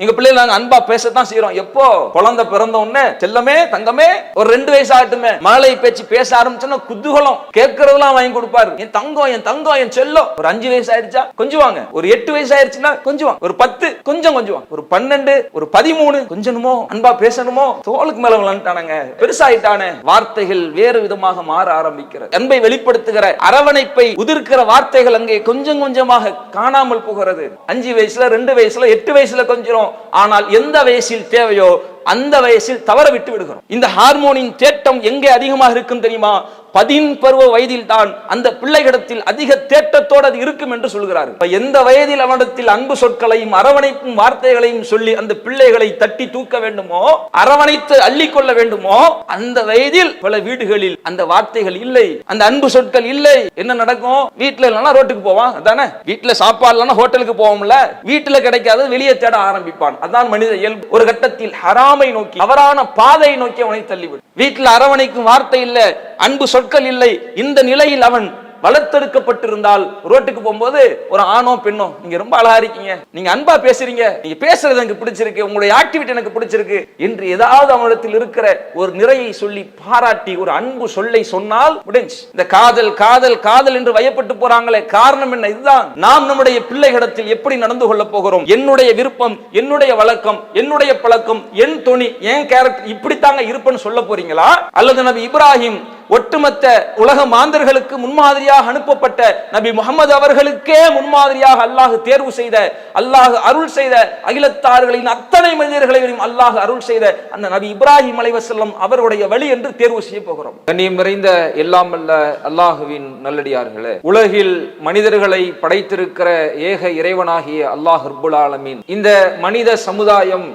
எங்க பிள்ளைகள் நாங்க அன்பா பேசத்தான் செய்யறோம் எப்போ? குழந்தை பிறந்த உடனே செல்லமே தங்கமே ஒரு ரெண்டு வயசு ஆகட்டுமே. மழை பேச்சு பேச ஆரம்பிச்சோன்னா குதூகலம். கேட்கறதெல்லாம் வாங்கி கொடுப்பாரு. என் தங்கம் என் தங்கம் என் செல்லம். ஒரு அஞ்சு வயசு ஆயிடுச்சா? கொஞ்சுவாங்க ஒரு எட்டு வயசு ஆயிடுச்சுன்னா கொஞ்சுவாங்க ஒரு பத்து கொஞ்சம் கொஞ்சம் ஒரு பன்னெண்டு ஒரு பதிமூணு கொஞ்சணுமோ அன்பா பேசணுமோ? தோளுக்கு மேல விளாண்டானுங்க பெருசாயிட்டானே. வார்த்தைகள் வேறு விதமாக மாற ஆரம்பிக்கிறது அன்பை வெளிப்படுத்துகிற அரவணைப்பை உதிர்க்கிற வார்த்தைகள் அங்கே கொஞ்சம் கொஞ்சமாக காணாமல் போகிறது. அஞ்சு வயசுல ரெண்டு வயசுல எட்டு வயசுல கொஞ்சம் ஆனால் எந்த வயசில் தேவையோ அந்த வயசில் தவற விட்டு விடுகிறோம். இந்த ஹார்மோனின் தேட்டம் எங்கே அதிகமாக இருக்கும் தெரியுமா? பதின் பருவ வயதில் தான் அந்த பிள்ளைகளிடத்தில் அதிக தேட்டத்தோடு அது இருக்கும் என்று சொல்கிறார் இப்ப எந்த வயதில் அவனிடத்தில் அன்பு சொற்களையும் அரவணைக்கும் வார்த்தைகளையும் சொல்லி அந்த பிள்ளைகளை தட்டி தூக்க வேண்டுமோ அரவணைத்து அள்ளிக்கொள்ள வேண்டுமோ அந்த வயதில் பல வீடுகளில் அந்த வார்த்தைகள் இல்லை அந்த அன்பு சொற்கள் இல்லை. என்ன நடக்கும்? வீட்டுல இல்லைன்னா ரோட்டுக்கு போவான் அதானே? வீட்டுல சாப்பாடு இல்லைன்னா ஹோட்டலுக்கு போவோம்ல. வீட்டுல கிடைக்காத வெளியே தேட ஆரம்பிப்பான். அதான் மனித இயல்பு. ஒரு கட்டத்தில் ஹராமை நோக்கி தவறான பாதையை நோக்கி அவனை தள்ளிவிடும் வீட்டில் அரவணைக்கும் வார்த்தை இல்லை அன்பு சொற்கள் இல்லை. இந்த நிலையில் அவன் வளர்த்தெடுக்கப்பட்டிருந்தால் ரோட்டுக்கு போகும்போது ஒரு ஆணோ பெண்ணோ நீங்க ரொம்ப அழகா இருக்கீங்க. நீங்க அன்பா பேசுறீங்க. நீங்க பேசுறது எனக்கு பிடிச்சிருக்கு. உங்களுடைய ஆக்டிவிட்டி எனக்கு பிடிச்சிருக்கு. என்று ஏதாவது அவனிடத்தில் இருக்கிற ஒரு நிறையை சொல்லி பாராட்டி ஒரு அன்பு சொல்லை சொன்னால் முடிஞ்சு. இந்த காதல் காதல் காதல் என்று வயப்பட்டு போறாங்களே காரணம் என்ன? இதுதான். நாம் நம்முடைய பிள்ளைகளிடத்தில் எப்படி நடந்து கொள்ள போகிறோம்? என்னுடைய விருப்பம் என்னுடைய வழக்கம் என்னுடைய பழக்கம் என் துணி என் கேரக்டர் இப்படித்தாங்க இருப்பேன்னு சொல்ல போறீங்களா? அல்லது நபி இப்ராஹிம் ஒட்டுமொத்த உலக மாந்தர்களுக்கு முன்மாதிரியா முன்மாதிரியாக அனுப்பப்பட்ட நபி முகமது அவர்களுக்கே முன்மாதிரியாக அல்லாஹ் தேர்வு செய்த அல்லாஹ் அருள் செய்த அகிலத்தார்களின் அத்தனை மனிதர்களையும் அல்லாஹ் அருள் செய்த அந்த நபி இப்ராஹிம் அலைவசல்லம் அவருடைய வழி என்று தேர்வு செய்ய போகிறோம். கண்ணியம் நிறைந்த எல்லாம் அல்ல அல்லாஹுவின் நல்லடியார்களே உலகில் மனிதர்களை படைத்திருக்கிற ஏக இறைவனாகிய அல்லாஹ் ஹர்புல் ஆலமீன். இந்த மனித சமுதாயம்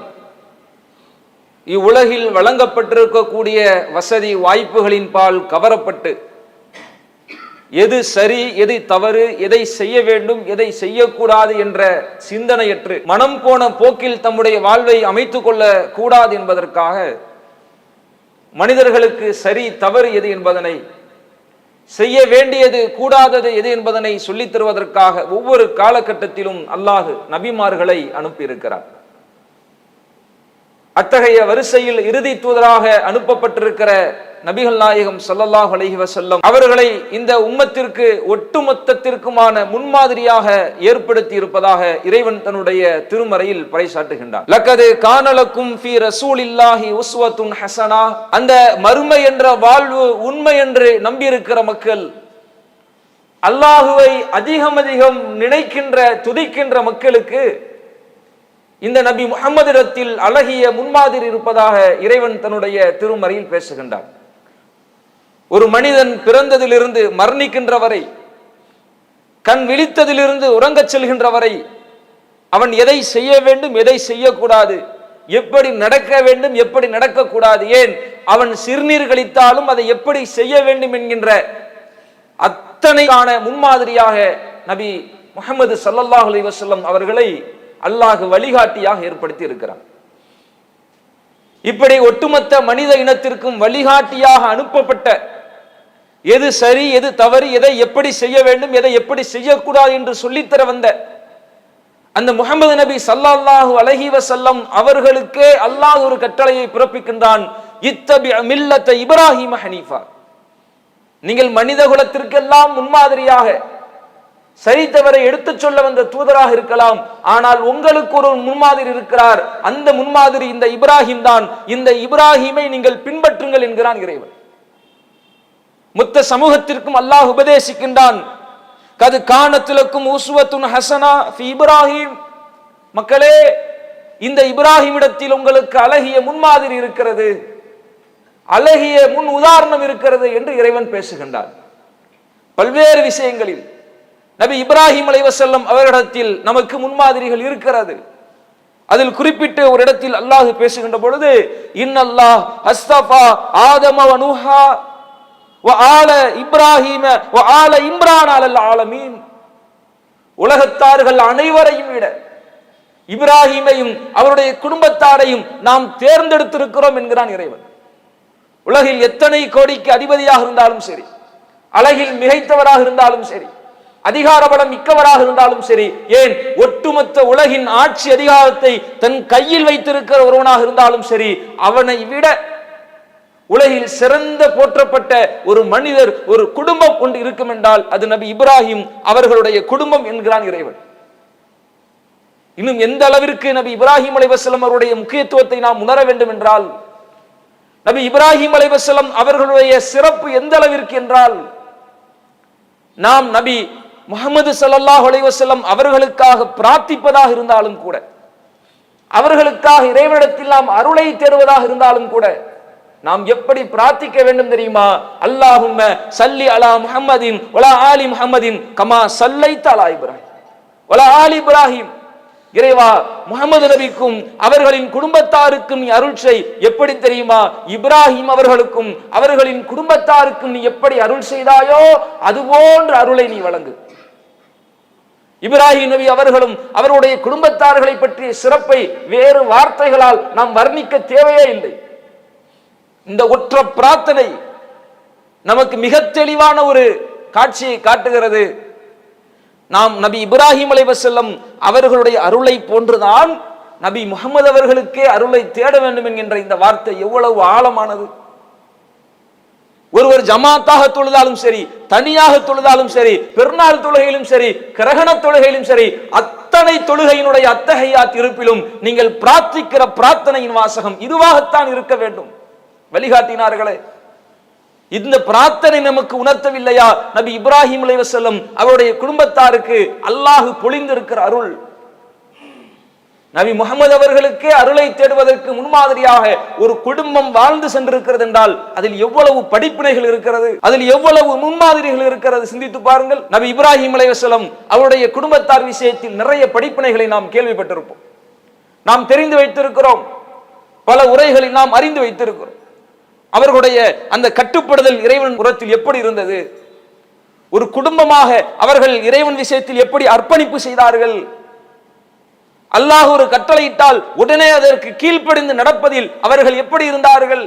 இவ்வுலகில் வழங்கப்பட்டிருக்கக்கூடிய வசதி வாய்ப்புகளின் பால் கவரப்பட்டு எது சரி எது தவறு எதை செய்ய வேண்டும் எதை செய்யக்கூடாது என்ற சிந்தனையற்று மனம் போன போக்கில் தம்முடைய வாழ்வை அமைத்துக் கொள்ள கூடாது என்பதற்காக மனிதர்களுக்கு சரி தவறு எது என்பதனை செய்ய வேண்டியது கூடாதது எது என்பதனை சொல்லித் தருவதற்காக ஒவ்வொரு காலகட்டத்திலும் அல்லாஹு நபிமார்களை அனுப்பியிருக்கிறார் அத்தகைய வரிசையில் இறுதி தூதராக அனுப்பப்பட்டிருக்கிற நபிகள் நாயகம் சல்லல்லாஹ் அலஹி வசல்லம் அவர்களை இந்த உம்மத்திற்கு ஒட்டுமொத்தத்திற்குமான முன்மாதிரியாக ஏற்படுத்தி இருப்பதாக இறைவன் தன்னுடைய திருமறையில் பறைசாட்டுகின்றான் லக்கது கானலக்கும் ஃபி ரசூலில்லாஹி உஸ்வத்துன் ஹசனா. அந்த மறுமை என்ற வாழ்வு உண்மை என்று நம்பியிருக்கிற மக்கள் அல்லாஹுவை அதிகம் அதிகம் நினைக்கின்ற துதிக்கின்ற மக்களுக்கு இந்த நபி முகமதிடத்தில் அழகிய முன்மாதிரி இருப்பதாக இறைவன் தன்னுடைய திருமறையில் பேசுகின்றார் ஒரு மனிதன் பிறந்ததிலிருந்து மரணிக்கின்ற வரை கண் விழித்ததிலிருந்து உறங்கச் செல்கின்ற வரை அவன் எதை செய்ய வேண்டும் எதை செய்யக்கூடாது எப்படி நடக்க வேண்டும் எப்படி நடக்கக்கூடாது ஏன் அவன் சிறுநீர் கழித்தாலும் அதை எப்படி செய்ய வேண்டும் என்கின்ற அத்தனைக்கான முன்மாதிரியாக நபி முகமது சல்லல்லாஹ் அலி வசல்லம் அவர்களை அல்லாஹ் வழிகாட்டியாக ஏற்படுத்தி இருக்கிறார் இப்படி ஒட்டுமொத்த மனித இனத்திற்கும் வழிகாட்டியாக அனுப்பப்பட்ட எது சரி எது தவறு எதை எப்படி செய்ய வேண்டும் எதை எப்படி செய்யக்கூடாது என்று சொல்லித்தர வந்த அந்த முகமது நபி சல்லாஹு அலஹி வசல்லம் அவர்களுக்கே அல்லாஹ் ஒரு கட்டளையை பிறப்பிக்கின்றான். இத்தபி மில்லத்த இப்ராஹிம் ஹனீஃபா. நீங்கள் மனித குலத்திற்கெல்லாம் முன்மாதிரியாக சரித்தவரை எடுத்துச் சொல்ல வந்த தூதராக இருக்கலாம். ஆனால் உங்களுக்கு ஒரு முன்மாதிரி இருக்கிறார். அந்த முன்மாதிரி இந்த இப்ராஹிம் தான். இந்த இப்ராஹிமை நீங்கள் பின்பற்றுங்கள் என்கிறான் இறைவன். மொத்த சமூகத்திற்கும் அல்லாஹ் உபதேசிக்கின்றான். கது காணத்திலக்கும் உசுவத்துன் ஹசனா இப்ராஹிம். மக்களே இந்த இப்ராஹிமிடத்தில் உங்களுக்கு அழகிய முன்மாதிரி இருக்கிறது. அழகிய முன் உதாரணம் இருக்கிறது என்று இறைவன் பேசுகின்றான். பல்வேறு விஷயங்களில் நபி இப்ராஹிம் அலைவசல்லம் அவரிடத்தில் நமக்கு முன்மாதிரிகள் இருக்கிறது. அதில் குறிப்பிட்டு ஒரு இடத்தில் அல்லாஹ் பேசுகின்ற பொழுது இன்னல்லாஹ் அஸ்தபா ஆதம வ வ ஆல இப்ராஹிம வ ஆல இம்ரான் அலல் ஆலமீன். உலகத்தார்கள் அனைவரையும் விட இப்ராஹிமையும் அவருடைய குடும்பத்தாரையும் நாம் தேர்ந்தெடுத்திருக்கிறோம் என்கிறான் இறைவன். உலகில் எத்தனை கோடிக்கு அதிபதியாக இருந்தாலும் சரி அழகில் மிகைத்தவராக இருந்தாலும் சரி அதிகார பலம் மிக்கவராக இருந்தாலும் சரி ஏன் ஒட்டுமொத்த உலகின் ஆட்சி அதிகாரத்தை தன் கையில் வைத்திருக்கிற ஒருவனாக இருந்தாலும் சரி அவனை விட உலகில் சிறந்த போற்றப்பட்ட ஒரு மனிதர் ஒரு குடும்பம் ஒன்று இருக்கும் என்றால் அது நபி இப்ராஹிம் அவர்களுடைய குடும்பம் என்கிறான் இறைவன். இன்னும் எந்த அளவிற்கு நபி இப்ராஹிம் அலைவசலம் அவருடைய முக்கியத்துவத்தை நாம் உணர வேண்டும் என்றால் நபி இப்ராஹிம் அலைவசலம் அவர்களுடைய சிறப்பு எந்த அளவிற்கு என்றால் நாம் நபி முகமது சல்லாஹ் அலைவசல்லம் அவர்களுக்காக பிரார்த்திப்பதாக இருந்தாலும் கூட அவர்களுக்காக இறைவனிடத்தில் நாம் அருளை தேடுவதாக இருந்தாலும் கூட நாம் எப்படி பிரார்த்திக்க வேண்டும் தெரியுமா? அல்லாஹும் சல்லி அலா முஹம்மதின் ஒலா ஆலி முஹம்மதின் கமா சல்லை தலா இப்ராஹிம். ஒலா ஆலி இப்ராஹிம். இறைவா முகமது நபிக்கும் அவர்களின் குடும்பத்தாருக்கும் நீ அருள் செய். எப்படி தெரியுமா? இப்ராஹிம் அவர்களுக்கும் அவர்களின் குடும்பத்தாருக்கும் நீ எப்படி அருள் செய்தாயோ அதுபோன்ற அருளை நீ வழங்கு. இப்ராஹிம் நபி அவர்களும் அவருடைய குடும்பத்தார்களை பற்றிய சிறப்பை வேறு வார்த்தைகளால் நாம் வர்ணிக்க தேவையே இல்லை. இந்த ஒற்ற பிரார்த்தனை நமக்கு மிக தெளிவான ஒரு காட்சியை காட்டுகிறது. நாம் நபி இப்ராஹிம் அலைவசல்லம் அவர்களுடைய அருளை போன்றுதான் நபி முகமது அவர்களுக்கே அருளை தேட வேண்டும் என்கின்ற இந்த வார்த்தை எவ்வளவு ஆழமானது. ஒருவர் ஜமாத்தாக தொழுதாலும் சரி தனியாக தொழுதாலும் சரி பெருநாள் தொழுகையிலும் சரி கிரகண தொழுகையிலும் சரி அத்தனை தொழுகையினுடைய அத்தகையா திருப்பிலும் நீங்கள் பிரார்த்திக்கிற பிரார்த்தனையின் வாசகம் இதுவாகத்தான் இருக்க வேண்டும். வழிகாட்டினார்களே இந்த பிரார்த்தனை நமக்கு உணர்த்தவில்லையா? நபி இப்ராஹிம் அலைவசல்லம் அவருடைய குடும்பத்தாருக்கு அல்லாஹு பொழிந்திருக்கிற அருள். நபி முகமது அவர்களுக்கே அருளை தேடுவதற்கு முன்மாதிரியாக ஒரு குடும்பம் வாழ்ந்து சென்றிருக்கிறது என்றால் அதில் எவ்வளவு படிப்பினைகள் இருக்கிறது அதில் எவ்வளவு முன்மாதிரிகள் இருக்கிறது சிந்தித்து பாருங்கள். நபி இப்ராஹிம் அலைவசலம் அவருடைய குடும்பத்தார் விஷயத்தில் நிறைய படிப்பினைகளை நாம் கேள்விப்பட்டிருப்போம். நாம் தெரிந்து வைத்திருக்கிறோம். பல உரைகளை நாம் அறிந்து வைத்திருக்கிறோம். அவர்களுடைய அந்த கட்டுப்படுதல் இறைவன் புறத்தில் எப்படி இருந்தது? ஒரு குடும்பமாக அவர்கள் இறைவன் விஷயத்தில் எப்படி அர்ப்பணிப்பு செய்தார்கள்? அல்லாஹ் ஒரு கட்டளையிட்டால் உடனே அதற்கு கீழ்ப்படிந்து நடப்பதில் அவர்கள் எப்படி இருந்தார்கள்?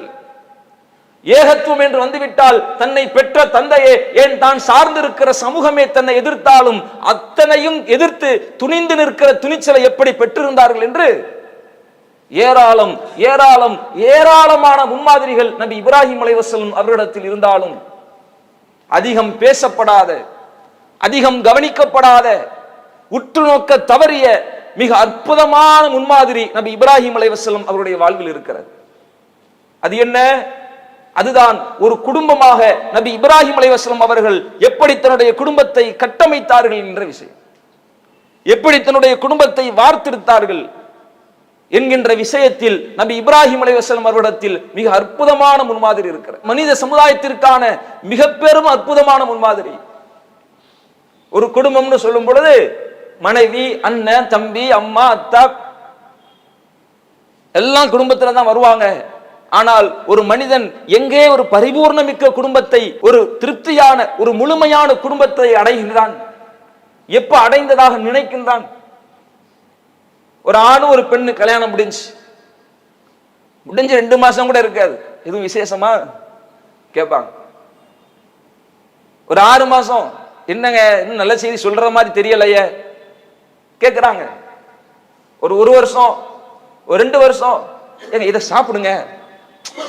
ஏகத்துவம் என்று வந்துவிட்டால் தன்னை பெற்ற தந்தையே ஏன் தான் சார்ந்திருக்கிற சமூகமே தன்னை எதிர்த்தாலும் அத்தனையும் எதிர்த்து துணிந்து நிற்கிற துணிச்சலை எப்படி பெற்றிருந்தார்கள் என்று? ஏராளம் ஏராளம் ஏராளமான முன்மாதிரிகள் நபி இப்ராஹிம் அலைவசலம் அவரிடத்தில் இருந்தாலும் அதிகம் பேசப்படாத அதிகம் கவனிக்கப்படாத உற்று நோக்க தவறிய மிக அற்புதமான முன்மாதிரி நபி இப்ராஹிம் அலைவசலம் அவருடைய வாழ்வில் இருக்கிறது. அது என்ன? அதுதான் ஒரு குடும்பமாக நபி இப்ராஹிம் அலைவசலம் அவர்கள் எப்படி தன்னுடைய குடும்பத்தை கட்டமைத்தார்கள் என்ற விஷயம். எப்படி தன்னுடைய குடும்பத்தை வார்த்தெடுத்தார்கள் என்கின்ற விஷயத்தில் நபி இப்ராஹிம் அலைவசலம் அவரிடத்தில் மிக அற்புதமான முன்மாதிரி இருக்கிறது. மனித சமுதாயத்திற்கான மிக பெரும் அற்புதமான முன்மாதிரி. ஒரு குடும்பம்னு சொல்லும் பொழுது மனைவி அண்ணன் தம்பி அம்மா அத்தா எல்லாம் குடும்பத்துல தான் வருவாங்க. ஆனால் ஒரு மனிதன் எங்கே ஒரு பரிபூர்ணமிக்க குடும்பத்தை ஒரு திருப்தியான ஒரு முழுமையான குடும்பத்தை அடைகின்றான்? எப்ப அடைந்ததாக நினைக்கின்றான்? ஒரு ஆணும் ஒரு பெண்ணு கல்யாணம் முடிஞ்சு. முடிஞ்சு ரெண்டு மாசம் கூட இருக்காது. எதுவும் விசேஷமா? கேட்பாங்க. ஒரு ஆறு மாசம். என்னங்க இன்னும் நல்ல செய்தி சொல்ற மாதிரி தெரியலையே? கேட்குறாங்க ஒரு ஒரு வருஷம் ஒரு ரெண்டு வருஷம் ஏங்க இதை சாப்பிடுங்க.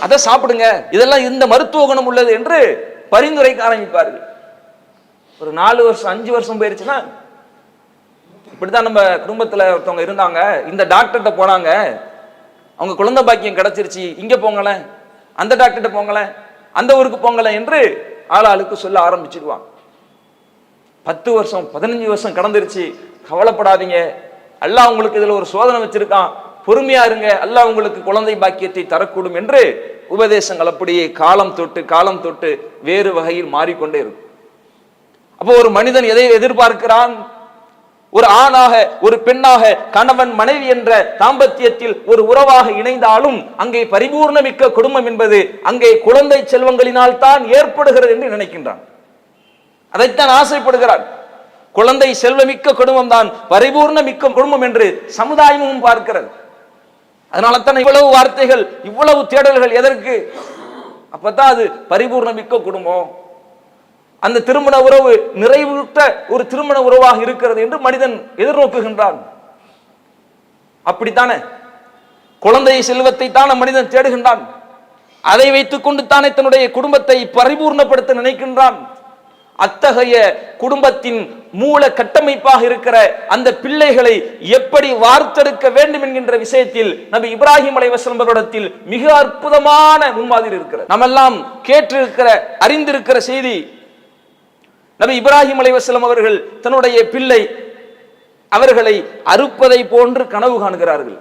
அதை சாப்பிடுங்க. இதெல்லாம் இந்த மருத்துவ குணம் உள்ளது என்று பரிந்துரைக்க ஆரம்பிப்பார்கள் ஒரு நாலு வருஷம் அஞ்சு வருஷம் போயிருச்சுன்னா இப்படிதான் நம்ம குடும்பத்தில் ஒருத்தவங்க இருந்தாங்க. இந்த டாக்டர்கிட்ட போனாங்க. அவங்க குழந்தை பாக்கியம் கிடைச்சிருச்சு. இங்கே போங்களேன். அந்த டாக்டர்கிட்ட போங்களேன். அந்த ஊருக்கு போங்களேன் என்று ஆளாளுக்கு சொல்ல ஆரம்பிச்சிடுவான் பத்து வருஷம் பதினஞ்சு வருஷம் கடந்துருச்சு. கவலைப்படாதீங்க. அல்லாஹ் உங்களுக்கு இதுல ஒரு சோதனை வச்சிருக்கான். பொறுமையா இருங்க. அல்லாஹ் உங்களுக்கு குழந்தை பாக்கியத்தை தரக்கூடும் என்று உபதேசங்கள் அப்படியே காலம் தொட்டு காலம் தொட்டு வேறு வகையில் மாறிக்கொண்டே இருக்கும். அப்போ ஒரு மனிதன் எதை எதிர்பார்க்கிறான்? ஒரு ஆணாக ஒரு பெண்ணாக கணவன் மனைவி என்ற தாம்பத்தியத்தில் ஒரு உறவாக இணைந்தாலும் அங்கே பரிபூர்ணமிக்க குடும்பம் என்பது அங்கே குழந்தை செல்வங்களினால் தான் ஏற்படுகிறது என்று நினைக்கின்றான். அதைத்தான் ஆசைப்படுகிறான். குழந்தை செல்வமிக்க குடும்பம் தான் பரிபூர்ண மிக்க குடும்பம் என்று சமுதாயமும் பார்க்கிறது. அதனால தான் இவ்வளவு வார்த்தைகள் இவ்வளவு தேடல்கள் எதற்கு? அப்பதான் அது பரிபூர்ணமிக்க குடும்பம். அந்த திருமண உறவு நிறைவுற்ற ஒரு திருமண உறவாக இருக்கிறது என்று மனிதன் எதிர்நோக்குகின்றான். அப்படித்தானே? குழந்தை செல்வத்தை தான் மனிதன் தேடுகின்றான். அதை வைத்துக் கொண்டு தானே தன்னுடைய குடும்பத்தை பரிபூர்ணப்படுத்த நினைக்கின்றான். அத்தகைய குடும்பத்தின் மூல கட்டமைப்பாக இருக்கிற அந்த பிள்ளைகளை எப்படி வார்த்தெடுக்க வேண்டும் என்கின்ற விஷயத்தில் நபி இப்ராஹிம் அலைவசம் அவரிடத்தில் மிக அற்புதமான முன்மாதிரி இருக்கிறது. நம்மெல்லாம் கேட்டிருக்கிற அறிந்திருக்கிற செய்தி நபி இப்ராஹிம் அலைவாஸ்லம் அவர்கள் தன்னுடைய பிள்ளை அவர்களை அறுப்பதை போன்று கனவு காணுகிறார்கள்.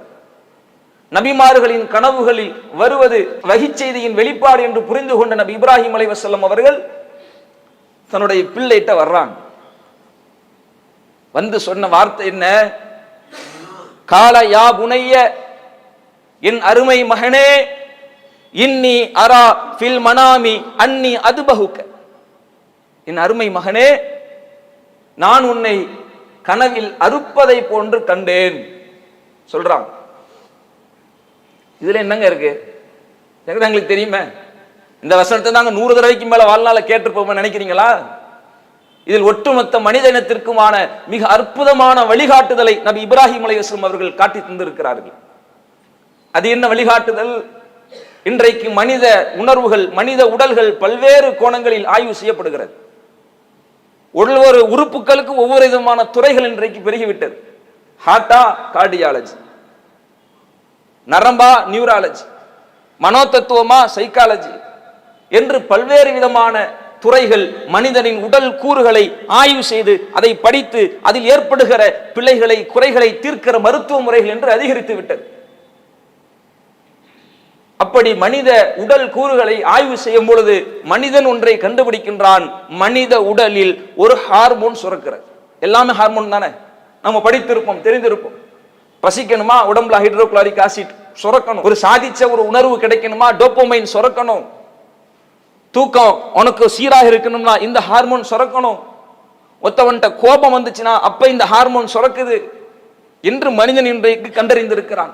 நபிமார்களின் கனவுகளில் வருவது வகிச்செய்தியின் வெளிப்பாடு என்று புரிந்து கொண்ட நபி இப்ராஹிம் அலைவாஸ்லம் அவர்கள் தன்னுடைய பிள்ளைகிட்ட வர்றாங்க. வந்து சொன்ன வார்த்தை என்ன? கால யா புனைய என் அருமை மகனே இன்னி அரா ஃபில் மனாமி அன்னி அது பகுக்க என் அருமை மகனே நான் உன்னை கனவில் அறுப்பதை போன்று கண்டேன். சொல்றான் இதுல என்னங்க இருக்கு? எங்களுக்கு தெரியுமே. இந்த வசனத்தை தாங்க நூறு தடவைக்கு மேல வாழ்நாள கேட்டிருப்போம் நினைக்கிறீங்களா? இதில் ஒட்டுமொத்த மனித இனத்திற்குமான மிக அற்புதமான வழிகாட்டுதலை நபி இப்ராஹிம் அலையாஸ்லம் அவர்கள் காட்டி தந்திருக்கிறார்கள். அது என்ன வழிகாட்டுதல்? இன்றைக்கு மனித உணர்வுகள் மனித உடல்கள் பல்வேறு கோணங்களில் ஆய்வு செய்யப்படுகிறது. ஒவ்வொரு உறுப்புகளுக்கு ஒவ்வொரு விதமான துறைகள் இன்றைக்கு பெருகிவிட்டது. ஹார்ட்டா கார்டியாலஜி நரம்பா நியூராலஜி மனோதத்துவமா சைக்காலஜி என்று பல்வேறு விதமான துறைகள் மனிதனின் உடல் கூறுகளை ஆய்வு செய்து அதை படித்து அதில் ஏற்படுகிற பிள்ளைகளை குறைகளை தீர்க்கிற மருத்துவ முறைகள் என்று அதிகரித்து விட்டது. அப்படி மனித உடல் கூறுகளை ஆய்வு செய்யும் பொழுது மனிதன் ஒன்றை கண்டுபிடிக்கின்றான் மனித உடலில் ஒரு ஹார்மோன் சுரக்கிறது. எல்லாமே ஹார்மோன் தானே? நம்ம படித்திருப்போம் தெரிந்திருப்போம். பசிக்கணுமா உடம்புல ஹைட்ரோகுளாரிக் ஆசிட் சுரக்கணும். ஒரு சாதிச்ச ஒரு உணர்வு கிடைக்கணுமா? டோப்போமைன் சுரக்கணும். தூக்கம் உனக்கு சீராக இருக்கணும்னா இந்த ஹார்மோன் சுரக்கணும். ஒத்தவன்கிட்ட கோபம் வந்துச்சுன்னா அப்ப இந்த ஹார்மோன் சுரக்குது என்று மனிதன் இன்றைக்கு கண்டறிந்திருக்கிறான்.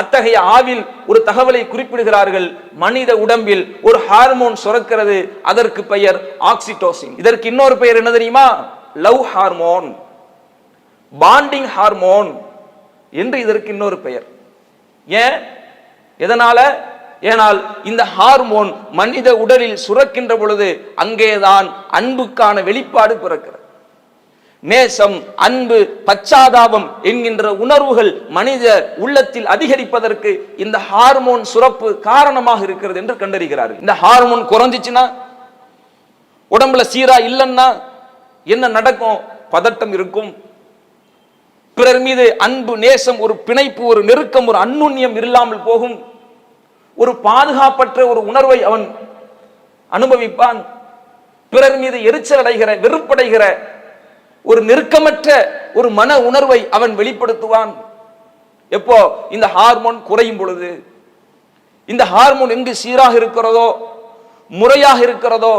அத்தகைய ஆவில் ஒரு தகவலை குறிப்பிடுகிறார்கள். மனித உடம்பில் ஒரு ஹார்மோன் சுரக்கிறது. அதற்கு பெயர் ஆக்சிடோசின் இதற்கு இன்னொரு பெயர் என்ன தெரியுமா? லவ் ஹார்மோன் பாண்டிங் ஹார்மோன் என்று இதற்கு இன்னொரு பெயர். ஏன்? எதனால? ஏனால் இந்த ஹார்மோன் மனித உடலில் சுரக்கின்ற பொழுது அங்கேதான் அன்புக்கான வெளிப்பாடு பிறக்கிறது. நேசம் அன்பு பச்சாதாபம் என்கின்ற உணர்வுகள் மனித உள்ளத்தில் அதிகரிப்பதற்கு இந்த ஹார்மோன் சுரப்பு காரணமாக இருக்கிறது என்று கண்டறிகிறார்கள். இந்த ஹார்மோன் குறைஞ்சிச்சுன்னா உடம்புல சீரா இல்லைன்னா என்ன நடக்கும்? பதட்டம் இருக்கும். பிறர் மீது அன்பு நேசம் ஒரு பிணைப்பு ஒரு நெருக்கம் ஒரு அந்நுண்ணியம் இல்லாமல் போகும். ஒரு பாதுகாப்பற்ற ஒரு உணர்வை அவன் அனுபவிப்பான். பிறர் மீது எரிச்சல் அடைகிற வெறுப்படைகிற ஒரு நெருக்கமற்ற ஒரு மன உணர்வை அவன் வெளிப்படுத்துவான். எப்போ? இந்த ஹார்மோன் குறையும் பொழுது. இந்த ஹார்மோன் எங்கு சீராக இருக்கிறதோ முறையாக இருக்கிறதோ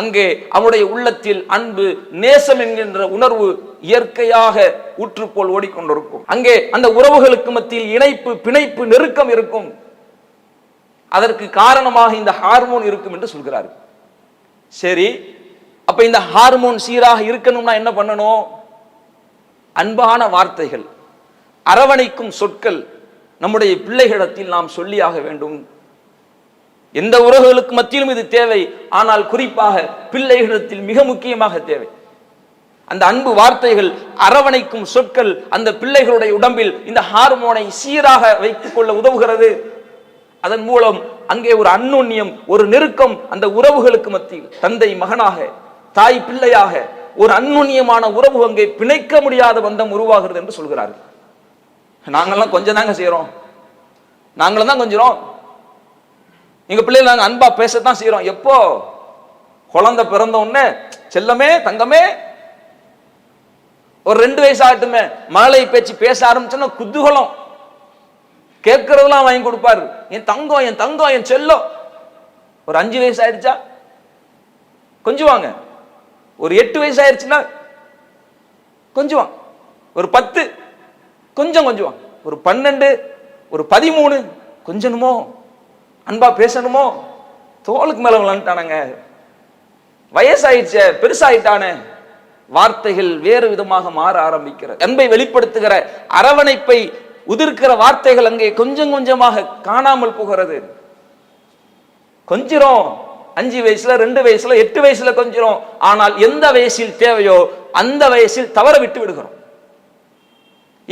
அங்கே அவனுடைய உள்ளத்தில் அன்பு நேசம் என்கின்ற உணர்வு இயற்கையாக ஊற்றுப்போல் ஓடிக்கொண்டிருக்கும். அங்கே அந்த உறவுகளுக்கு மத்தியில் இணைப்பு பிணைப்பு நெருக்கம் இருக்கும். அதற்கு காரணமாக இந்த ஹார்மோன் இருக்கும் என்று சொல்கிறார். சரி அப்ப இந்த ஹார்மோன் சீராக இருக்கணும்னா என்ன பண்ணணும்? அன்பான வார்த்தைகள் அரவணைக்கும் சொற்கள் நம்முடைய பிள்ளைகளிடத்தில் நாம் சொல்லியாக வேண்டும். எந்த உறவுகளுக்கு மத்தியிலும் இது தேவை ஆனால் குறிப்பாக பிள்ளைகளிடத்தில் மிக முக்கியமாக தேவை. அந்த அன்பு வார்த்தைகள் அரவணைக்கும் சொற்கள் அந்த பிள்ளைகளுடைய உடம்பில் இந்த ஹார்மோனை சீராக வைத்துக் கொள்ள உதவுகிறது. அதன் மூலம் அங்கே ஒரு அந்நுண்ணியம் ஒரு நெருக்கம் அந்த உறவுகளுக்கு மத்தியில் தந்தை மகனாக தாய் பிள்ளையாக ஒரு அந்நுண்ணியமான உறவு அங்கே பிணைக்க முடியாத பந்தம் உருவாகிறது என்று சொல்கிறார்கள். நாங்கெல்லாம் கொஞ்சம் தாங்க செய்யறோம் நாங்களும் தான் கொஞ்சம் எங்க பிள்ளைகள் நாங்க அன்பா பேசத்தான் செய்யறோம் எப்போ? குழந்தை பிறந்த உடனே செல்லமே தங்கமே ஒரு ரெண்டு வயசு ஆகட்டுமே மழலை பேச்சு பேச ஆரம்பிச்சோன்னா குதூகலம். கேட்கறதெல்லாம் வாங்கி கொடுப்பாரு. என் தங்கம் என் தங்கம் என் செல்லம். ஒரு அஞ்சு வயசு ஆயிடுச்சா? கொஞ்சுவாங்க ஒரு எட்டு வயசு ஆயிடுச்சுன்னா கொஞ்சுவான் ஒரு பத்து கொஞ்சம் கொஞ்சுவான் ஒரு பன்னெண்டு ஒரு பதிமூணு கொஞ்சணுமோ அன்பா பேசணுமோ? தோளுக்கு மேல விளாண்டானுங்க வயசாயிடுச்சே பெருசாயிட்டானே. வார்த்தைகள் வேறு விதமாக மாற ஆரம்பிக்கிறது. அன்பை வெளிப்படுத்துகிற அரவணைப்பை உதிர்க்கிற வார்த்தைகள் அங்கே கொஞ்சம் கொஞ்சமாக காணாமல் போகிறது. கொஞ்சிரும் அஞ்சு வயசுல ரெண்டு வயசுல எட்டு வயசுல கொஞ்சிரும் ஆனால் எந்த வயசில் தேவையோ அந்த வயசில் தவற விட்டு விடுகிறோம்.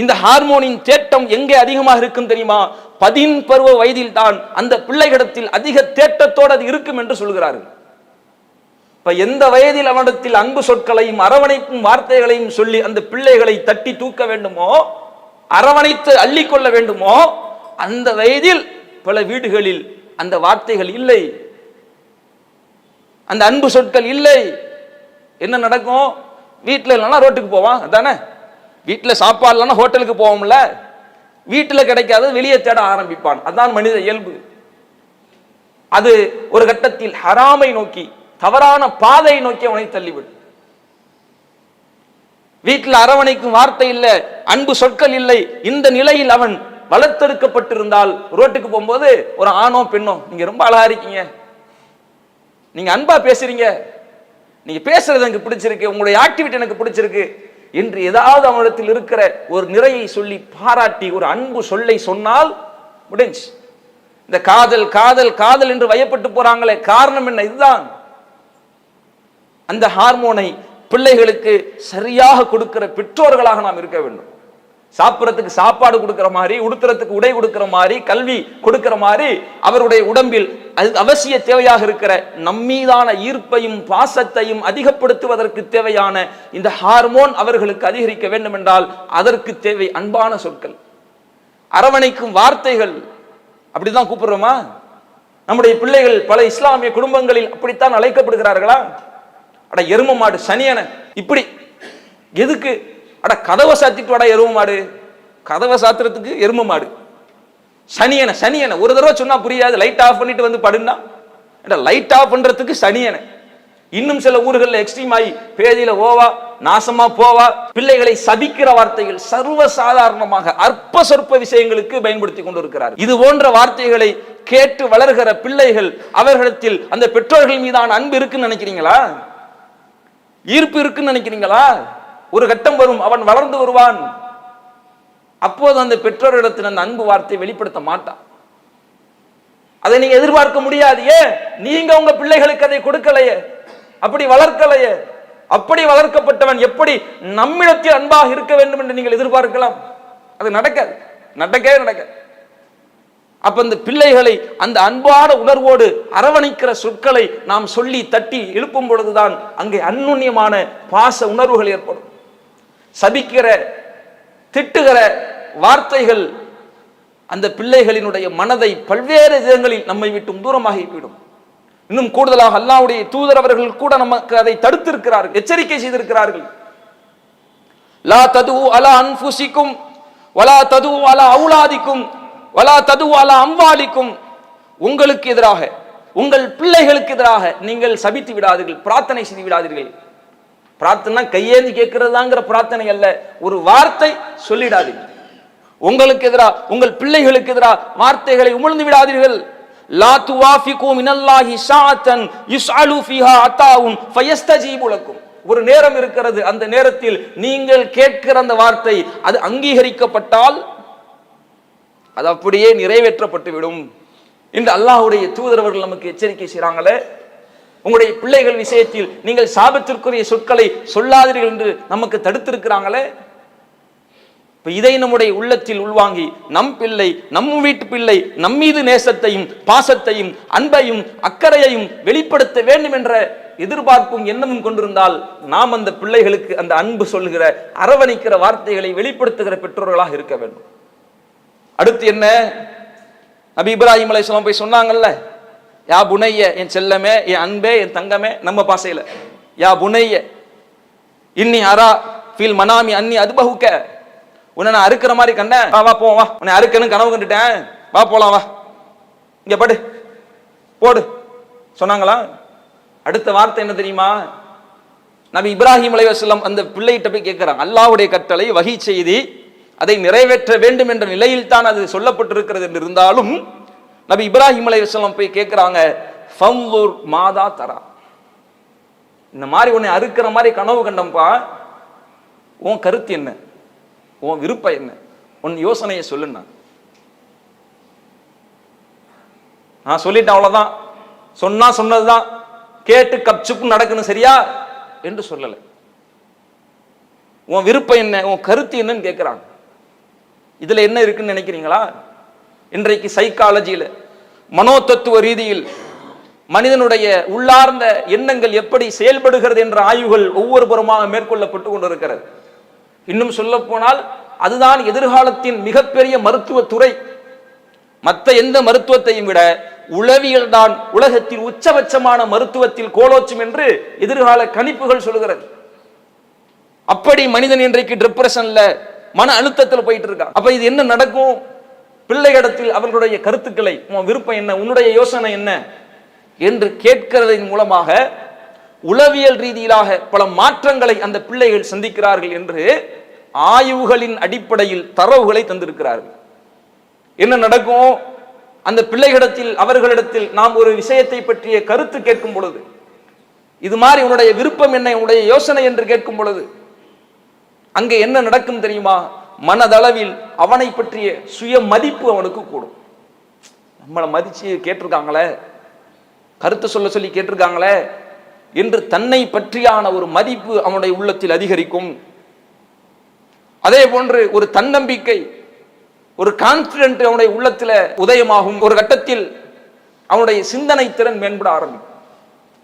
இந்த ஹார்மோனின் தேட்டம் எங்கே அதிகமாக இருக்கும் தெரியுமா? பதின் பருவ வயதில் தான் அந்த பிள்ளைகளிடத்தில் அதிக தேட்டத்தோடு அது இருக்கும் என்று சொல்கிறார்கள். இப்ப எந்த வயதில் அவனிடத்தில் அன்பு சொற்களையும் அரவணைப்பும் வார்த்தைகளையும் சொல்லி அந்த பிள்ளைகளை தட்டி தூக்க வேண்டுமோ அரவணைத்து அள்ளிக்கொள்ள வேண்டுமோ அந்த வயதில் பல வீடுகளில் அந்த வார்த்தைகள் இல்லை. அந்த அன்பு சொற்கள் இல்லை. என்ன நடக்கும்? வீட்டில் இல்லைன்னா ரோட்டுக்கு போவான் அதானே? வீட்டில் சாப்பாடு இல்லைன்னா ஹோட்டலுக்கு போவோம்ல. வீட்டில் கிடைக்காத வெளியே தேட ஆரம்பிப்பான். அதான் மனித இயல்பு. அது ஒரு கட்டத்தில் ஹராமை நோக்கி தவறான பாதையை நோக்கி அவனை தள்ளிவிடும். வீட்டில் அரவணைக்கும் வார்த்தை இல்லை அன்பு சொற்கள் இல்லை. இந்த நிலையில் அவன் வளர்த்தெடுக்கப்பட்டிருந்தால் ரோட்டுக்கு போகும்போது ஒரு ஆணோ பெண்ணோ நீங்க ரொம்ப அழகா இருக்கீங்க. நீங்க அன்பா பேசுறீங்க. நீங்க பேசுறது எனக்கு பிடிச்சிருக்கு உங்களுடைய ஆக்டிவிட்டி எனக்கு பிடிச்சிருக்கு என்று ஏதாவது அவனிடத்தில் இருக்கிற ஒரு நிறையை சொல்லி பாராட்டி ஒரு அன்பு சொல்லை சொன்னால் முடிஞ்சு. இந்த காதல் காதல் காதல் என்று வயப்பட்டு போறாங்களே காரணம் என்ன? இதுதான். அந்த ஹார்மோனை பிள்ளைகளுக்கு சரியாக கொடுக்கிற பெற்றோர்களாக நாம் இருக்க வேண்டும். சாப்பிட்றதுக்கு சாப்பாடு கொடுக்கிற மாதிரி உடுத்துறதுக்கு உடை கொடுக்கிற மாதிரி கல்வி கொடுக்கிற மாதிரி அவருடைய உடம்பில் அது அவசிய தேவையாக இருக்கிற நம்மீதான ஈர்ப்பையும் பாசத்தையும் அதிகப்படுத்துவதற்கு தேவையான இந்த ஹார்மோன் அவர்களுக்கு அதிகரிக்க வேண்டும் என்றால் அதற்கு தேவை அன்பான சொற்கள். அரவணைக்கும் வார்த்தைகள். அப்படிதான் கூப்பிடுறோமா? நம்முடைய பிள்ளைகள் பல இஸ்லாமிய குடும்பங்களில் அப்படித்தான் அழைக்கப்படுகிறார்களா? அட எரும மாடு சனியன. இப்படி எதுக்கு? அட கதவை சாத்திட்டு வாடா எரும மாடு. கதவை சாத்துறதுக்கு எரும மாடு. சனியன சனியன. ஒரு தடவை சொன்னா புரியாது. லைட் ஆஃப் பண்ணிட்டு வந்து படுன்னா. அட லைட் ஆஃப் பண்றதுக்கு சனியன. இன்னும் சில ஊர்களில் எக்ஸ்ட்ரீம் ஆகி பேதியில ஓவா நாசமா போவா பிள்ளைகளை சபிக்கிற வார்த்தைகள் சர்வ சாதாரணமாக அற்ப சொற்ப விஷயங்களுக்கு பயன்படுத்தி கொண்டிருக்கிறார் இது போன்ற வார்த்தைகளை கேட்டு வளர்கிற பிள்ளைகள் அவர்களிடத்தில் அந்த பெற்றோர்கள் மீதான அன்பு இருக்குன்னு நினைக்கிறீங்களா? ஈர்ப்பு இருக்குன்னு நினைக்கிறீங்களா? ஒரு கட்டம் வரும் அவன் வளர்ந்து வருவான். அப்போது அந்த பெற்றோரிடத்தில் அந்த அன்பு வார்த்தை வெளிப்படுத்த மாட்டான். அதை நீங்க எதிர்பார்க்க முடியாது. ஏன் நீங்க உங்க பிள்ளைகளுக்கு அதை கொடுக்கலையே. அப்படி வளர்க்கலையே. அப்படி வளர்க்கப்பட்டவன் எப்படி நம்மிடத்தில் அன்பாக இருக்க வேண்டும் என்று நீங்கள் எதிர்பார்க்கலாம்? அது நடக்காது. நடக்கவே நடக்காது. அப்ப அந்த பிள்ளைகளை அந்த அன்பான உணர்வோடு அரவணைக்கிற சொற்களை நாம் சொல்லி தட்டி எழுப்பும் பொழுதுதான் அங்கே அந்நுண்ணியமான பாச உணர்வுகள் ஏற்படும். சபிக்கிற திட்டுகிற வார்த்தைகள் அந்த பிள்ளைகளினுடைய மனதை பல்வேறு விதங்களில் நம்மை விட்டும் தூரமாகிவிடும். இன்னும் கூடுதலாக அல்லாவுடைய தூதர் அவர்கள் கூட நமக்கு அதை தடுத்திருக்கிறார்கள் எச்சரிக்கை செய்திருக்கிறார்கள். லா தது அலா அன்புசிக்கும் வலா தது அலா அவுலாதிக்கும் வலா ததுவாலா அம்பாலிக்கும் உங்களுக்கு எதிராக உங்கள் பிள்ளைகளுக்கு எதிராக நீங்கள் சபித்து விடாதீர்கள் பிரார்த்தனை செய்து விடாதீர்கள். பிரார்த்தனை கையேந்தி கேட்கிறதாங்கிற பிரார்த்தனை அல்ல ஒரு வார்த்தை சொல்லிடாதீர்கள். உங்களுக்கு எதிராக உங்கள் பிள்ளைகளுக்கு எதிராக வார்த்தைகளை உமிழ்ந்து விடாதீர்கள். லா துவாஃபிகு மினல்லாஹி ஷாத்தன் யுஸ்அலு ஃபீஹா அத்தாவுன் ஃபயஸ்தஜீபு லக்கும். ஒரு நேரம் இருக்கிறது அந்த நேரத்தில் நீங்கள் கேட்கிற அந்த வார்த்தை அது அங்கீகரிக்கப்பட்டால் அது அப்படியே நிறைவேற்றப்பட்டு விடும். என்று அல்லாஹுடைய தூதரவர்கள் நமக்கு எச்சரிக்கை செய்கிறாங்களே உங்களுடைய பிள்ளைகள் விஷயத்தில் நீங்கள் சாபத்திற்குரிய சொற்களை சொல்லாதீர்கள் என்று நமக்கு தடுத்திருக்கிறாங்களே? இப்போ இதை நம்முடைய உள்ளத்தில் உள்வாங்கி நம் பிள்ளை நம் வீட்டு பிள்ளை நம் மீது நேசத்தையும் பாசத்தையும் அன்பையும் அக்கறையையும் வெளிப்படுத்த வேண்டும் என்ற எதிர்பார்ப்பும் எண்ணமும் கொண்டிருந்தால் நாம் அந்த பிள்ளைகளுக்கு அந்த அன்பு சொல்கிற அரவணைக்கிற வார்த்தைகளை வெளிப்படுத்துகிற பெற்றோர்களாக இருக்க வேண்டும். அடுத்து என்ன? நபி இப்ராஹிம் அலைஹிஸ்ஸலாம் போய் சொன்னாங்கல்ல யா புனைய என் செல்லமே என் அன்பே என் தங்கமே நம்ம பாசையில யா புனைய இன்னி அரா ஃபீல் மனாமி அன்னி அது பகுக்க உன்னை நான் அறுக்கிற மாதிரி கண்டேன் வா வா போவோம் வா. உன்னை அறுக்கணும்னு கனவு கண்டுட்டேன். வா போலாம் வா. இங்க படு. போடு. சொன்னாங்களா? அடுத்த வார்த்தை என்ன தெரியுமா? நபி இப்ராஹிம் அலைவாஸ்லாம் அந்த பிள்ளைகிட்ட போய் கேட்குறான் அல்லாவுடைய கட்டளை வகை செய்தி அதை நிறைவேற்ற வேண்டும் என்ற நிலையில் தான் அது சொல்லப்பட்டிருக்கிறது என்று இருந்தாலும் நபி இப்ராஹிம் அலை அலைவாஸ்லாம் போய் கேட்கிறாங்க ஃபங்குர் மாதா தரா. இந்த மாதிரி உன்னை அறுக்கிற மாதிரி கனவு கண்டம்பா உன் கருத்து என்ன? உன் விருப்பம் என்ன? உன் யோசனையை சொல்லுண்ணா நான். சொல்லிட்டேன் அவ்வளவுதான். சொன்னா சொன்னதுதான். கேட்டு கப்சுப்பு நடக்கணும் சரியா? என்று சொல்லலை. உன் விருப்பம் என்ன? உன் கருத்து என்னன்னு கேட்குறாங்க. இதுல என்ன இருக்குன்னு நினைக்கிறீங்களா? இன்றைக்கு சைக்காலஜியில மனோதத்துவ ரீதியில் மனிதனுடைய உள்ளார்ந்த எண்ணங்கள் எப்படி செயல்படுகிறது என்ற ஆய்வுகள் ஒவ்வொரு புறமாக மேற்கொள்ளப்பட்டு கொண்டிருக்கிறது. இன்னும் சொல்ல போனால் அதுதான் எதிர்காலத்தின் மிகப்பெரிய மருத்துவத்துறை மற்ற எந்த மருத்துவத்தையும் விட உளவியல் தான் உலகத்தின் உச்சபட்சமான மருத்துவத்தில் கோலோச்சும் என்று எதிர்கால கணிப்புகள் சொல்கிறது அப்படி மனிதன் இன்றைக்கு டிப்ரெஷன்ல மன அழுத்தத்தில் போயிட்டு இருக்கான் அப்ப இது என்ன நடக்கும்? பிள்ளைகளிடத்தில் அவர்களுடைய கருத்துக்களை உன் விருப்பம் என்ன? உன்னுடைய யோசனை என்ன? என்று கேட்கிறதன் மூலமாக உளவியல் ரீதியிலாக பல மாற்றங்களை அந்த பிள்ளைகள் சந்திக்கிறார்கள் என்று ஆய்வுகளின் அடிப்படையில் தரவுகளை தந்திருக்கிறார்கள். என்ன நடக்கும்? அந்த பிள்ளைகளிடத்தில் அவர்களிடத்தில் நாம் ஒரு விஷயத்தை பற்றிய கருத்து கேட்கும் பொழுது இது மாதிரி உன்னுடைய விருப்பம் என்ன? உன்னுடைய யோசனை என்று கேட்கும் பொழுது அங்கே என்ன நடக்கும் தெரியுமா? மனதளவில் அவனை பற்றிய சுய மதிப்பு அவனுக்கு கூடும். நம்மளை மதிச்சு கேட்டிருக்காங்களே? கருத்து சொல்ல சொல்லி கேட்டிருக்காங்களே? என்று தன்னை பற்றியான ஒரு மதிப்பு அவனுடைய உள்ளத்தில் அதிகரிக்கும். அதே போன்று ஒரு தன்னம்பிக்கை ஒரு கான்பிடென்ட் அவனுடைய உள்ளத்தில் உதயமாகும். ஒரு கட்டத்தில் அவனுடைய சிந்தனை திறன் மேம்பட ஆரம்பிக்கும்.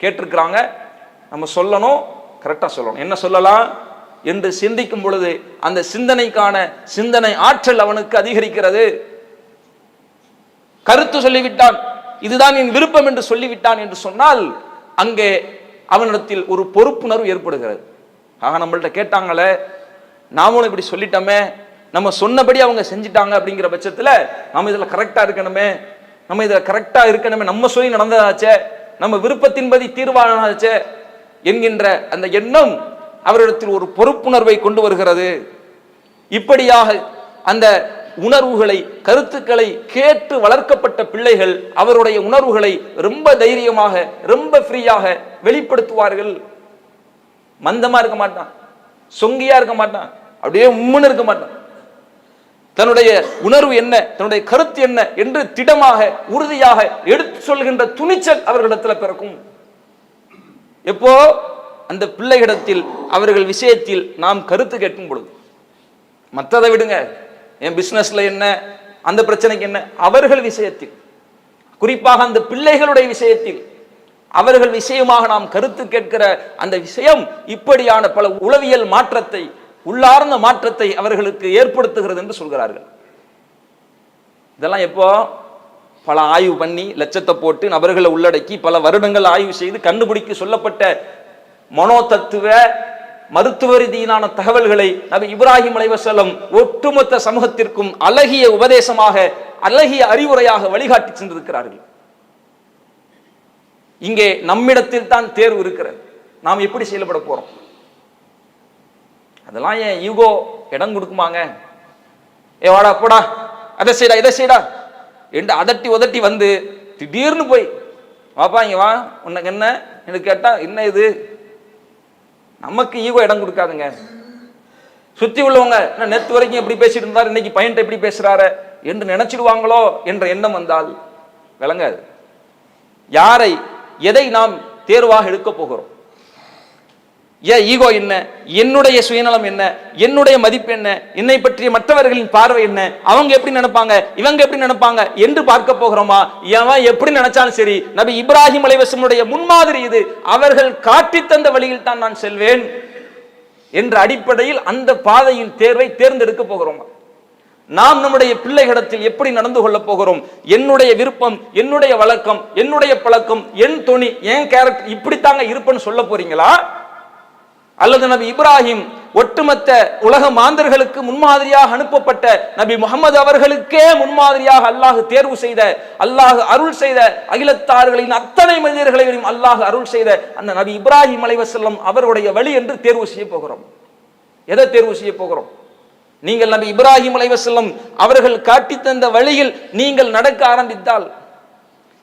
கேட்டிருக்கிறாங்க. நம்ம சொல்லணும் கரெக்டாக சொல்லணும். என்ன சொல்லலாம்? என்று சிந்திக்கும் பொழுது அந்த சிந்தனைக்கான சிந்தனை ஆற்றல் அவனுக்கு அதிகரிக்கிறது. கருத்து சொல்லிவிட்டான். இதுதான் என் விருப்பம் என்று சொல்லிவிட்டான் என்று சொன்னால் அங்கே அவனிடத்தில் ஒரு பொறுப்புணர்வு ஏற்படுகிறது. ஆக நம்மள்ட்ட கேட்டாங்களே நாமளும் இப்படி சொல்லிட்டோமே நம்ம சொன்னபடி அவங்க செஞ்சிட்டாங்க அப்படிங்கிற பட்சத்தில் நம்ம இதில் கரெக்டாக இருக்கணுமே நம்ம இதில் கரெக்டாக இருக்கணுமே நம்ம சொல்லி நடந்ததாச்சே நம்ம விருப்பத்தின்படி தீர்வானாச்சே என்கின்ற அந்த எண்ணம் அவரிடத்தில் ஒரு பொறுப்புணர்வை கொண்டு வருகிறது. இப்படியாக அந்த உணர்வுகளை கருத்துக்களை கேட்டு வளர்க்கப்பட்ட பிள்ளைகள் அவருடைய உணர்வுகளை ரொம்ப தைரியமாக ரொம்ப ஃப்ரீயாக வெளிப்படுத்துவார்கள். மந்தமா இருக்க மாட்டான். சொங்கியா இருக்க மாட்டான். அப்படியே உம்முன்னு இருக்க மாட்டான். தன்னுடைய உணர்வு என்ன தன்னுடைய கருத்து என்ன என்று திடமாக உறுதியாக எடுத்து சொல்கின்ற துணிச்சல் அவர்களிடத்துல பிறக்கும். எப்போ? அந்த பிள்ளைகளிடத்தில் அவர்கள் விஷயத்தில் நாம் கருத்து கேட்கும் பொழுது மற்றதை விடுங்க. என் பிசினஸ்ல என்ன? அந்த பிரச்சனைக்கு என்ன? அவர்கள் விஷயத்தில் குறிப்பாக அந்த பிள்ளைகளுடைய விஷயத்தில் அவர்கள் விஷயமாக நாம் கருத்து கேட்கிற அந்த விஷயம் இப்படியான பல உளவியல் மாற்றத்தை உள்ளார்ந்த மாற்றத்தை அவர்களுக்கு ஏற்படுத்துகிறது என்று சொல்கிறார்கள். இதெல்லாம் எப்போ? பல ஆய்வு பண்ணி லட்சத்தை போட்டு நபர்களை உள்ளடக்கி பல வருடங்கள் ஆய்வு செய்து கண்டுபிடிக்க சொல்லப்பட்ட மனோதத்துவ மருத்துவ ரீதியிலான தகவல்களை நபி இப்ராஹிம் அலைவசல்லம் ஒட்டுமொத்த சமூகத்திற்கும் அழகிய உபதேசமாக அழகிய அறிவுரையாக வழிகாட்டி சென்றிருக்கிறார்கள். இங்கே நம்மிடத்தில் தான் தேர்வு இருக்கிறது. நாம் எப்படி செயல்பட போறோம்? அதெல்லாம் ஏன் ஈகோ இடம் கொடுக்குமாங்க? ஏ வாடா போடா. அதை செய்டா இதை செய்டா. என்று அதட்டி உதட்டி வந்து திடீர்னு போய் வாப்பா இங்க வா. உனக்கு என்ன? எனக்கு கேட்டா என்ன இது? நமக்கு ஈகோ இடம் கொடுக்காதுங்க. சுத்தி உள்ளவங்க என்ன நேத்து வரைக்கும் எப்படி பேசிட்டு இருந்தார்? இன்னைக்கு பையன்ட்ட எப்படி பேசுறாரு? என்று நினைச்சிடுவாங்களோ என்ற எண்ணம் வந்தால் விளங்காது. யாரை எதை நாம் தேர்வாக எடுக்கப் போகிறோம்? ஏன் ஈகோ என்ன? என்னுடைய சுயநலம் என்ன? என்னுடைய மதிப்பு என்ன? என்னை பற்றிய மற்றவர்களின் பார்வை என்ன? அவங்க எப்படி நினைப்பாங்க? இவங்க எப்படி நினைப்பாங்க? என்று பார்க்க போகிறோமா? எவன் எப்படி நினைச்சாலும் சரி நபி இப்ராஹிம் அலைவசமுடைய முன்மாதிரி இது. அவர்கள் காட்டி தந்த வழியில் தான் நான் செல்வேன் என்ற அடிப்படையில் அந்த பாதையின் தேர்வை தேர்ந்தெடுக்க போகிறோமா. நாம் நம்முடைய பிள்ளைகளிடத்தில் எப்படி நடந்து கொள்ள போகிறோம்? என்னுடைய விருப்பம் என்னுடைய வழக்கம் என்னுடைய பழக்கம் என் துணி என் கேரக்டர் இப்படித்தாங்க இருப்பேன்னு சொல்ல போறீங்களா? அல்லது நபி இப்ராஹிம் ஒட்டுமொத்த உலக மாந்தர்களுக்கு முன்மாதிரியாக அனுப்பப்பட்ட நபி முகமது அவர்களுக்கே முன்மாதிரியாக அல்லாஹ் தேர்வு செய்த அல்லாஹ் அருள் செய்த அகிலத்தார்களின் அத்தனை மனிதர்களையும் அல்லாஹ் அருள் செய்த அந்த நபி இப்ராஹிம் அலைவசல்லம் அவருடைய வழி என்று தேர்வு செய்ய போகிறோம். எதை தேர்வு செய்ய போகிறோம்? நீங்கள் நபி இப்ராஹிம் அலைவசல்லம் அவர்கள் காட்டி தந்த வழியில் நீங்கள் நடக்க ஆரம்பித்தால்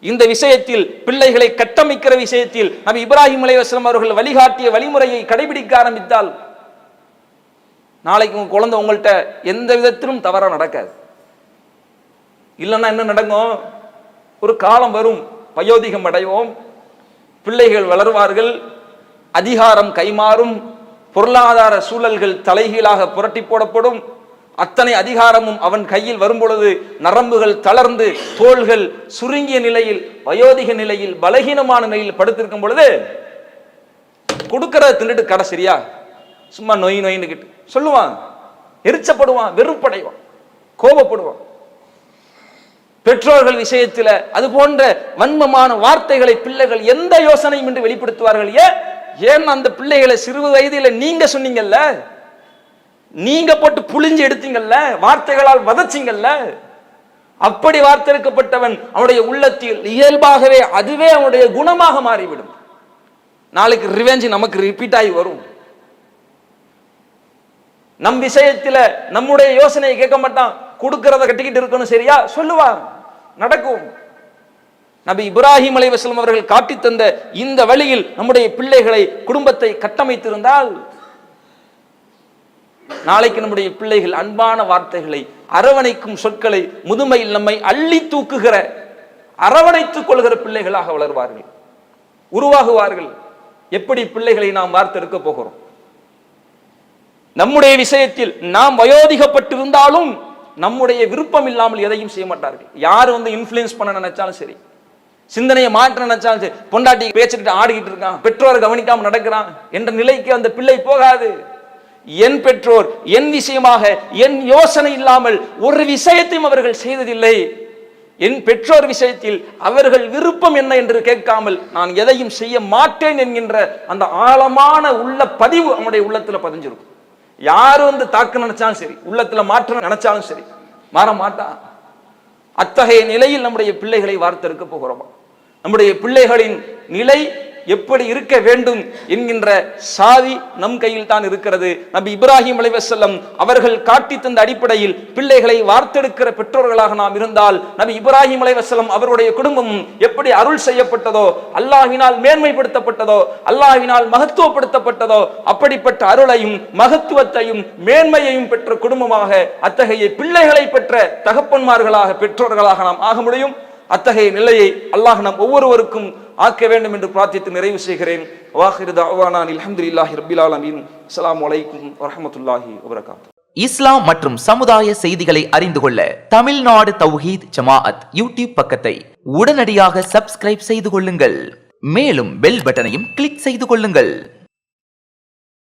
இந்த விஷயத்தில் பிள்ளைகளை கட்டமைக்கிற விஷயத்தில் நபி இப்ராஹிம் அலைவாஸ்லம் அவர்கள் வழிகாட்டிய வழிமுறையை கடைபிடிக்க ஆரம்பித்தால் நாளைக்கு உங்க குழந்தை உங்கள்கிட்ட எந்த விதத்திலும் தவறாக நடக்காது. இல்லைன்னா என்ன நடக்கும்? ஒரு காலம் வரும் வயோதிகம் அடைவோம் பிள்ளைகள் வளருவார்கள் அதிகாரம் கைமாறும் பொருளாதார சூழல்கள் தலைகீழாக புரட்டி போடப்படும் அத்தனை அதிகாரமும் அவன் கையில் வரும்பொழுது நரம்புகள் தளர்ந்து தோள்கள் சுருங்கிய நிலையில் வயோதிக நிலையில் பலகீனமான நிலையில் படுத்திருக்கும் பொழுது கொடுக்கறத தின்னுட்டு கடை சரியா? சும்மா நொய் நொயின்னு சொல்லுவான். எரிச்சப்படுவான் வெறுப்படைவான் கோபப்படுவான். பெற்றோர்கள் விஷயத்தில் அது போன்ற வன்மமான வார்த்தைகளை பிள்ளைகள் எந்த யோசனையும் என்று வெளிப்படுத்துவார்கள் ஏன்? ஏன் அந்த பிள்ளைகளை சிறு வயதில நீங்க சொன்னீங்கல்ல? நீங்க போட்டு புளிஞ்சு எடுத்தீங்கல்ல வார்த்தைகளால் வதச்சிங்கல்ல? அப்படி வார்த்தெடுக்கப்பட்டவன் அவனுடைய உள்ளத்தில் இயல்பாகவே அதுவே அவனுடைய குணமாக மாறிவிடும். நாளைக்கு ரிவெஞ்ச் நமக்கு ரிப்பீட் ஆகி வரும். நம் விஷயத்துல நம்முடைய யோசனையை கேட்க மாட்டான். கொடுக்கறத கட்டிக்கிட்டு இருக்கணும் சரியா? சொல்லுவான் நடக்கும். நபி இப்ராஹிம் அலைவாஸ்லம் அவர்கள் காட்டி தந்த இந்த வழியில் நம்முடைய பிள்ளைகளை குடும்பத்தை கட்டமைத்திருந்தால் நாளைக்கு நம்முடைய பிள்ளைகள் அன்பான வார்த்தைகளை அரவணைக்கும் சொற்களை முதுமையில் நம்மை அள்ளி தூக்குகிற அரவணைத்துக் கொள்கிற பிள்ளைகளாக வளர்வார்கள். உருவாகுவார்கள். எப்படி பிள்ளைகளை நாம் வார்த்தெடுக்க போகிறோம்? நம்முடைய விஷயத்தில் நாம் வயோதிகப்பட்டிருந்தாலும் நம்முடைய விருப்பம் இல்லாமல் எதையும் செய்ய மாட்டார்கள். யார் வந்து இன்ஃப்ளூயன்ஸ் பண்ண நினைச்சாலும் சரி சிந்தனையை மாற்ற நினைச்சாலும் சரி பொண்டாட்டி பேச்சுக்கிட்டு ஆடிக்கிட்டு இருக்கான் பெற்றோரை கவனிக்காமல் நடக்கிறான் என்ற நிலைக்கு அந்த பிள்ளை போகாது. என் பெற்றோர் என் விஷயமாக என் யோசனை இல்லாமல் ஒரு விஷயத்தையும் அவர்கள் செய்ததில்லை. என் பெற்றோர் விஷயத்தில் அவர்கள் விருப்பம் என்ன என்று கேட்காமல் நான் எதையும் செய்ய மாட்டேன் என்கின்ற அந்த ஆழமான உள்ள பதிவு அவனுடைய உள்ளத்துல பதிஞ்சிருக்கும். யாரு வந்து தாக்க நினைச்சாலும் சரி உள்ளத்துல மாற்றம் நினைச்சாலும் சரி மாற மாட்டான் அத்தகைய நிலையில் நம்முடைய பிள்ளைகளை வார்த்தெடுக்க போகிறோமா? நம்முடைய பிள்ளைகளின் நிலை எப்படி இருக்க வேண்டும் என்கின்ற சாவி நம் கையில் தான் இருக்கிறது. நபி இப்ராஹிம் அலைவசல்லம் அவர்கள் காட்டி தந்த அடிப்படையில் பிள்ளைகளை வார்த்தெடுக்கிற பெற்றோர்களாக நாம் இருந்தால் நபி இப்ராஹிம் அலைவசல்லம் அவருடைய குடும்பம் எப்படி அருள் செய்யப்பட்டதோ அல்லாஹினால் மேன்மைப்படுத்தப்பட்டதோ அல்லாஹினால் மகத்துவப்படுத்தப்பட்டதோ அப்படிப்பட்ட அருளையும் மகத்துவத்தையும் மேன்மையையும் பெற்ற குடும்பமாக அத்தகைய பிள்ளைகளை பெற்ற தகப்பன்மார்களாக பெற்றோர்களாக நாம் ஆக முடியும். அத்தகைய நிலையை அல்லாஹ் நம் ஒவ்வொருவருக்கும் ஆக்க வேண்டும் என்று பிரார்த்தித்து நிறைவு செய்கிறேன். வாஹிரு தாவானான் அல்ஹம்துலில்லாஹி ரப்பில் இஸ்லாம் மற்றும் சமுதாய செய்திகளை அறிந்து கொள்ள தமிழ்நாடு தௌஹீத் ஜமாஅத் யூடியூப் பக்கத்தை உடனடியாக சப்ஸ்கிரைப் செய்து கொள்ளுங்கள். மேலும் பெல் பட்டனையும் கிளிக் செய்து கொள்ளுங்கள்.